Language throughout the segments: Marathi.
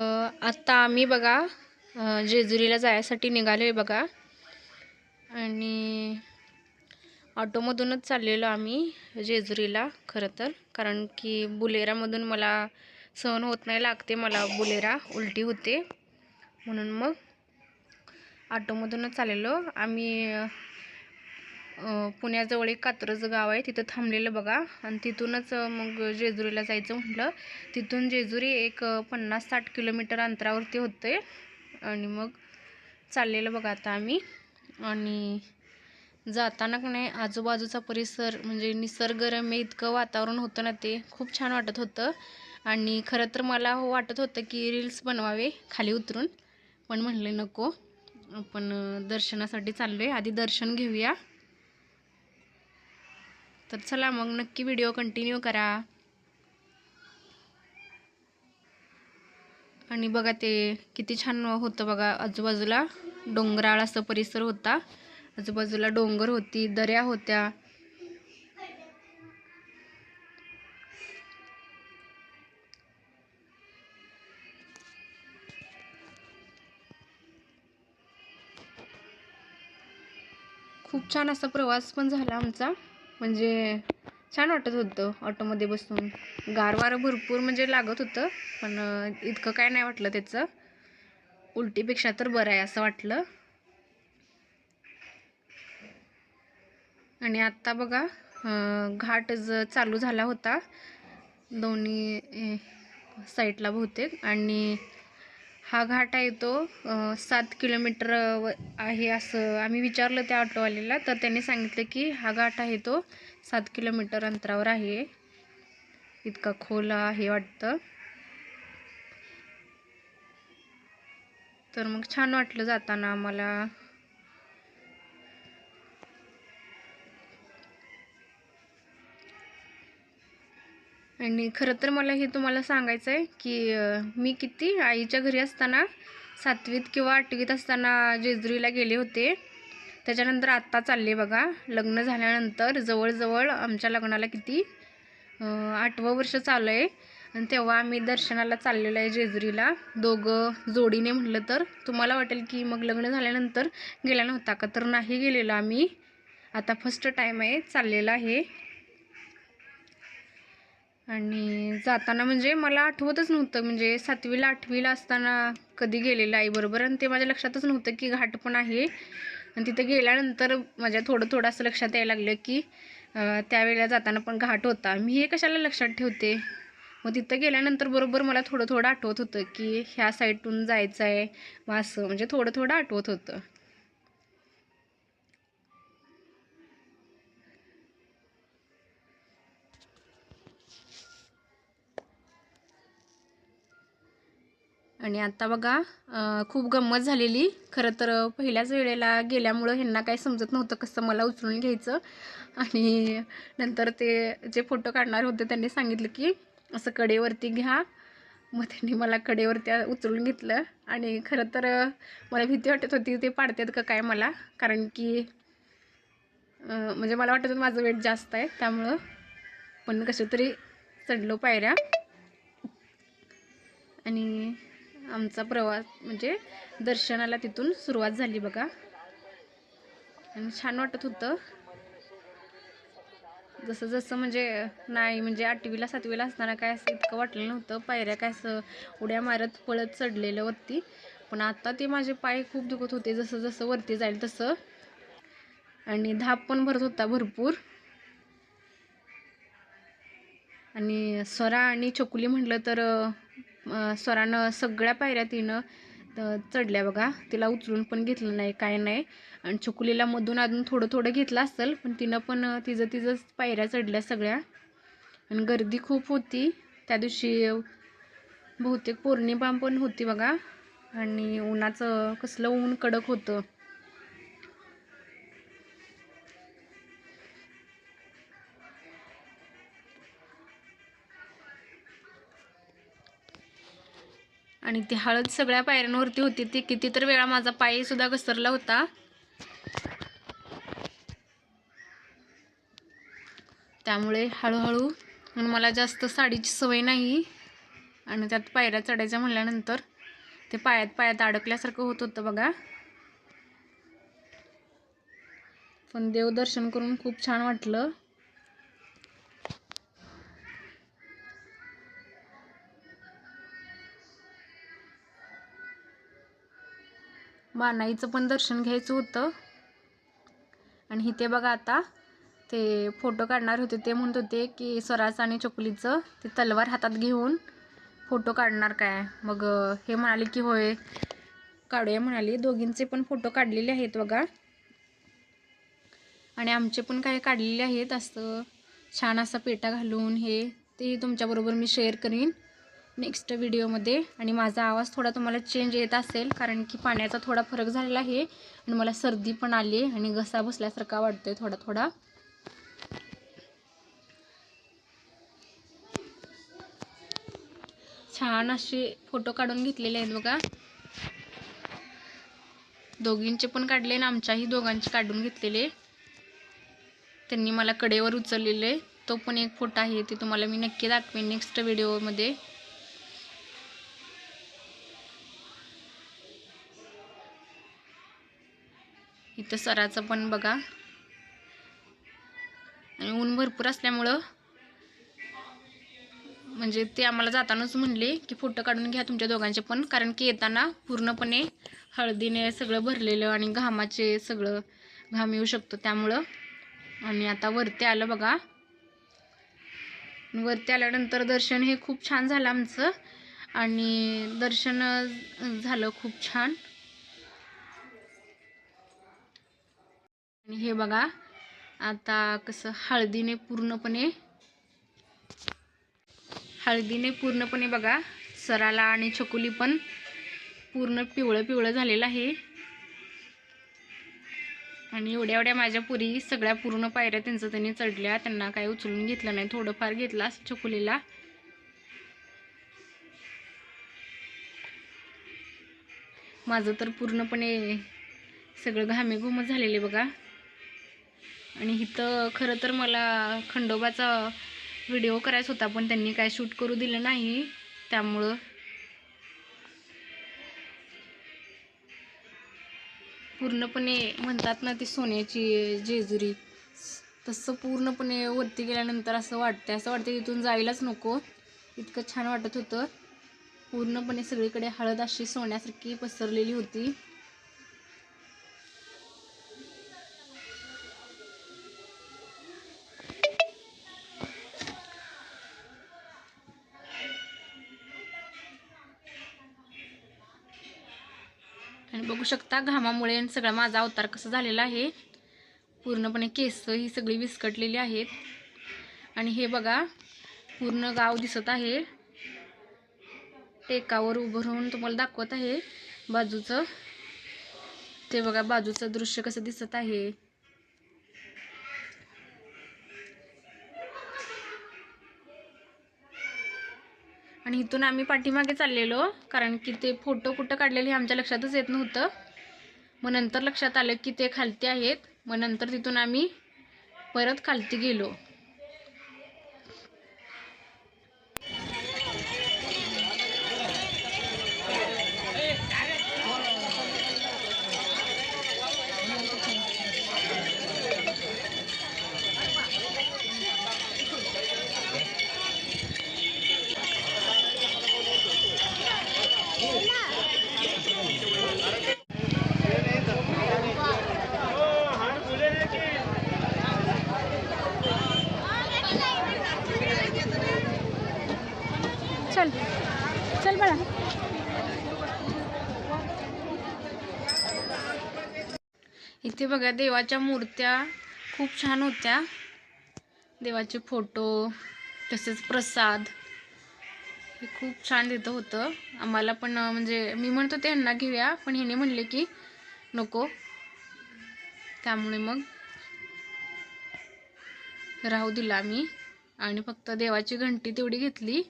आत्ता आम्ही बघा जेजुरीला जायसाठी निघालो आहे बघा. आणि ऑटोमधूनच चाललेलो आम्ही जेजुरीला खरं तर. कारण की बुलेरामधून मला सहन होत नाही लागते मला बुलेरा उलटी होते. म्हणून मग ऑटोमधूनच चाललेलो. आम्ही पुण्याजवळ एक कात्रज गाव आहे. तिथं थांबलेलं बघा. आणि तिथूनच मग जेजुरीला जायचं म्हटलं. तिथून जेजुरी एक पन्नास साठ किलोमीटर अंतरावरती होते आणि मग चाललेलं बघा आता आम्ही. आणि जाताना का नाही आजूबाजूचा परिसर म्हणजे निसर्गरम्य इतकं वातावरण होतं ना ते. खूप छान वाटत होतं. आणि खरं तर मला वाटत होतं की रील्स बनवावे खाली उतरून. पण म्हणले नको. आपण दर्शनासाठी चाललो आहे आधी दर्शन घेऊया. तर चला मग नक्की व्हिडिओ कंटिन्यू करा. आणि बघा ते किती छान होतं बघा. आजूबाजूला डोंगराळ असं परिसर होता. आजूबाजूला डोंगर होती दऱ्या होत्या. खूप छान असा प्रवास पण झाला आमचा. म्हणजे छान वाटत होतं ऑटोमध्ये बसून. गारवारं भरपूर म्हणजे लागत होतं पण इतकं काय नाही वाटलं त्याचं. उलटीपेक्षा तर बरं आहे असं वाटलं. आणि आत्ता बघा घाट ज चालू झाला होता. दोन्ही साईडला बहुतेक. आणि हा घाट आहे तो सात किलोमीटर व- आहे असं आम्ही विचारलं त्या ऑटोवाल्याला. तर त्यांनी सांगितलं की हा घाट आहे तो सात किलोमीटर अंतरावर आहे. इतका खोल आहे वाटतं. तर मग छान वाटलं जाताना आम्हाला. आणि खरं तर मला हे तुम्हाला सांगायचं आहे की मी किती आईच्या घरी असताना सातवीत किंवा आठवीत असताना जेजुरीला गेले होते. त्याच्यानंतर आत्ता चालले बघा. लग्न झाल्यानंतर जवळजवळ आमच्या लग्नाला किती आठवं वर्ष चालू आहे. आणि तेव्हा आम्ही दर्शनाला चाललेलो आहे जेजुरीला. दोघं जोडीने म्हटलं तर. तुम्हाला वाटेल की मग लग्न झाल्यानंतर गेला नव्हता का? तर नाही गेलेलो आम्ही. आता फर्स्ट टाईम आहे चाललेला आहे. आणि जाताना म्हणजे मला आठवतच नव्हतं म्हणजे सातवीला आठवीला असताना कधी गेलेलं आईबरोबर आणि ते माझ्या लक्षातच नव्हतं की घाट पण आहे. आणि तिथे गेल्यानंतर माझ्या थोडं थोडं असं लक्षात यायला लागलं की त्यावेळेला जाताना पण घाट होता. मी हे कशाला लक्षात ठेवते? मग तिथं गेल्यानंतर बरोबर मला थोडं थोडं आठवत होतं की ह्या साईडतून जायचं आहे मग असं म्हणजे थोडं थोडं आठवत होतं. आणि आत्ता बघा खूप गंमत झालेली. खरं तर पहिल्याच वेळेला गेल्यामुळं ह्यांना काही समजत नव्हतं कसं मला उचलून घ्यायचं. आणि नंतर ते जे फोटो काढणार होते त्यांनी सांगितलं की असं कडेवरती घ्या. मग त्यांनी मला कडेवरती उचलून घेतलं. आणि खरं तर मला भीती वाटत होती ते पाडतात का काय मला. कारण की म्हणजे मला वाटत होतं माझं वेट जास्त आहे. त्यामुळं पण कसं तरी चढलो पायऱ्या. आणि आमचा प्रवास म्हणजे दर्शनाला तिथून सुरुवात झाली बघा. आणि छान वाटत होतं. जसं जसं म्हणजे नाही म्हणजे आठवीला सातवीला असताना काय असं इतकं वाटलं नव्हतं. पायऱ्या काय असं उड्या मारत पळत चढलेलं वरती. पण आता ते माझे पाय खूप दुखत होते. जसं जसं वरती जाईल तसं. आणि धाप पण भरत होता भरपूर. आणि स्वरा आणि चकुली म्हटलं तर स्वरानं सगळ्या पायऱ्या तिनं चढल्या बघा. तिला उचलून पण घेतलं नाही काय नाही. आणि चकुलीला मधून अजून थोडं थोडं घेतलं असेल पण तिनं पण तिचं तिचं तिचंच पायऱ्या चढल्या सगळ्या. आणि गर्दी खूप होती. त्या दिवशी बहुतेक पौर्णिमा पण होती बघा. आणि उन्हाचं कसलं ऊन कडक होतं. आणि ती हळद सगळ्या पायऱ्यांवरती होती ती किती तर वेळा माझा पायसुद्धा घसरला होता. त्यामुळे हळूहळू मला जास्त साडीची सवय नाही. आणि त्यात पायऱ्या चढायच्या म्हणल्यानंतर ते पायात पायात अडकल्यासारखं होत होतं बघा. पण देवदर्शन करून खूप छान वाटलं. मानाईचं पण दर्शन घ्यायचं होतं. आणि इथे बघा आता ते फोटो काढणार होते ते म्हणत होते की स्वराचं आणि चोकलीचं ते तलवार हातात घेऊन फोटो काढणार काय? मग हे म्हणाले की होय काढूया म्हणाले. दोघींचे पण फोटो काढलेले आहेत बघा. आणि आमचे पण काही काढलेले आहेत असं छान असा पेटा घालून हे ते तुमच्याबरोबर मी शेअर करीन. नेक्स्ट व्हिडिओमध्ये आणि माझा आवाज थोडा तुम्हाला चेंज येत असेल कारण की पाण्याचा थोडा फरक झालेला आहे. आणि मला सर्दी पण आली आणि घसा बसल्यासारखा वाटतोय थोडा थोडा. छान असे फोटो काढून घेतलेले आहेत बघा. दोघींचे पण काढले आणि आमच्याही दोघांचे काढून घेतलेले. त्यांनी मला कडेवर उचललेले. तो पण एक फोटो आहे ते तुम्हाला मी नक्की दाखवेन नेक्स्ट व्हिडिओमध्ये इथं सराचं पण बघा. आणि ऊन भरपूर असल्यामुळं म्हणजे ते आम्हाला जातानाच म्हणले की फोटो काढून घ्या तुमच्या दोघांचे पण कारण की येताना पूर्णपणे हळदीने सगळं भरलेलं आणि घामाचे सगळं घाम येऊ शकतो त्यामुळं. आणि आता वरती आलं बघा. वरती आल्यानंतर दर्शन हे खूप छान झालं आमचं. आणि दर्शन झालं खूप छान. आणि हे बघा आता कसं हळदीने पूर्णपणे हळदीने पूर्णपणे बघा सराला आणि चकुली पण पूर्ण पिवळं पिवळं झालेलं आहे. आणि एवढ्या एवढ्या माझ्या पुरी सगळ्या पूर्ण पायऱ्या त्यांचं त्यांनी चढल्या त्यांना काही उचलून घेतलं नाही थोडंफार घेतलं असं चकुलीला माझं तर पूर्णपणे सगळं घामेघुमत झालेले बघा. आणि इथं खरं तर मला खंडोबाचा व्हिडिओ करायचा होता पण त्यांनी काय शूट करू दिलं नाही त्यामुळं. पूर्णपणे म्हणतात ना ती सोन्याची जेजुरी. तसं पूर्णपणे वरती गेल्यानंतर असं वाटतं असं वाटतं तिथून जायलाच नको. इतकं छान वाटत होतं. पूर्णपणे सगळीकडे हळद अशी सोन्यासारखी पसरलेली होती. आणि बघू शकता घामामुळे सगळा माझा अवतार कसा झालेला आहे. पूर्णपणे केस ही सगळी विस्कटलेली आहेत. आणि हे बघा पूर्ण गाव दिसत आहे. टेकावर उभं राहून तुम्हाला दाखवत आहे बाजूचं. ते बघा बाजूचं दृश्य कसं दिसत आहे. आणि इथून आम्ही पाठीमागे चाललेलो कारण की ते फोटो कुठं काढलेले हे आमच्या लक्षातच येत नव्हतं. मग नंतर लक्षात आलं की ते खालती आहेत. मग नंतर तिथून आम्ही परत खालती गेलो चल चल बाळा इथे बघा देवाच्या मूर्त्या खूप छान होत्या. देवाचे फोटो तसेच प्रसाद. हे खूप छान देतं होतं. आम्हाला पण म्हणजे मी म्हणत होते यांना घेऊया पण ह्याने म्हणले की नको. त्यामुळे मग राहू दिला आम्ही. आणि फक्त देवाची घंटी तेवढी घेतली.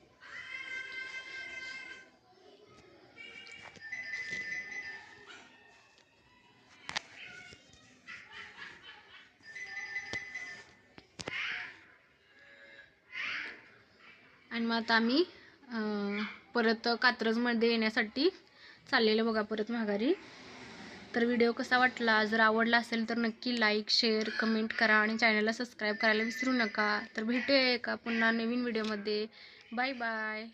आणि मग आता आम्ही परत कात्रजमध्ये येण्यासाठी चाललेलं बघा परत माघारी. तर व्हिडिओ कसा वाटला? जर आवडला असेल तर नक्की लाईक शेअर कमेंट करा आणि चॅनलला सबस्क्राईब करायला विसरू नका. तर भेटूया एका पुन्हा नवीन व्हिडिओमध्ये बाय बाय